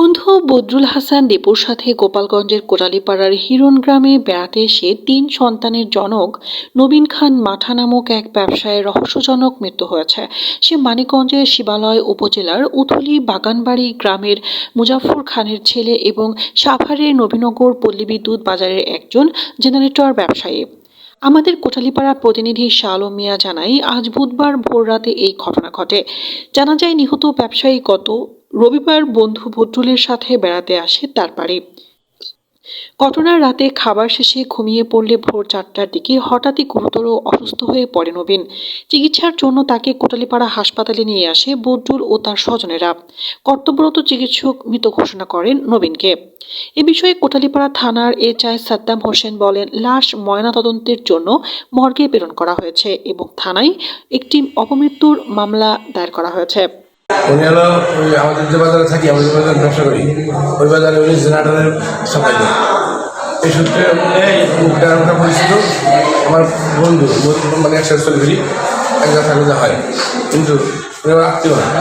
বন্ধু বদরুল হাসান দীপুর সাথে গোপালগঞ্জের কোটালীপাড়ার হিরন গ্রামে বেড়াতে এসে তিন সন্তানের জনক নবীন খান মাঠা নামক এক ব্যবসায়ের রহস্যজনক মৃত্যু হয়েছে। সে মানিকগঞ্জের শিবালয় উপজেলার উথলি বাগানবাড়ি গ্রামের মুজাফর খানের ছেলে এবং সাভারের নবীনগর পল্লী বিদ্যুৎ বাজারের একজন জেনারেটর ব্যবসায়ী। আমাদের কোটালীপাড়া প্রতিনিধি শাহ আলম মিয়া জানাই আজ বুধবার ভোররাতে এই ঘটনা ঘটে। জানা যায়, নিহত ব্যবসায়ী গত রবিবার বন্ধু বদরুলের সাথে বেড়াতে আসে তার বাড়ি। ঘটনার রাতে খাবার শেষে ঘুমিয়ে পড়লে ভোর চারটার দিকে হঠাৎই গুরুতর অসুস্থ হয়ে পড়ে নবীন। চিকিৎসার জন্য তাকে কোটালিপাড়া হাসপাতালে নিয়ে আসে বদরুল ও তার স্বজনেরা। কর্তব্যরত চিকিৎসক মৃত ঘোষণা করেন নবীনকে। এ বিষয়ে কোটালিপাড়া থানার এইচআই সাদ্দাম হোসেন বলেন, লাশ ময়নাতদন্তের জন্য মর্গে প্রেরণ করা হয়েছে এবং থানায় একটি অপমৃত্যুর মামলা দায়ের করা হয়েছে। উনি হলো ওই আমাদের যে বাজারে থাকি আমাদের যে বাজারে ব্যবসা করি, ওই বাজারে উনি জেনারেটারের দেন এই সূত্রে মুখটা আমরা পরিচিত। আমার বন্ধু বন্ধু মানে একসাথে চলে ফিরি এক কথা হয়। কিন্তু আত্মীয়। না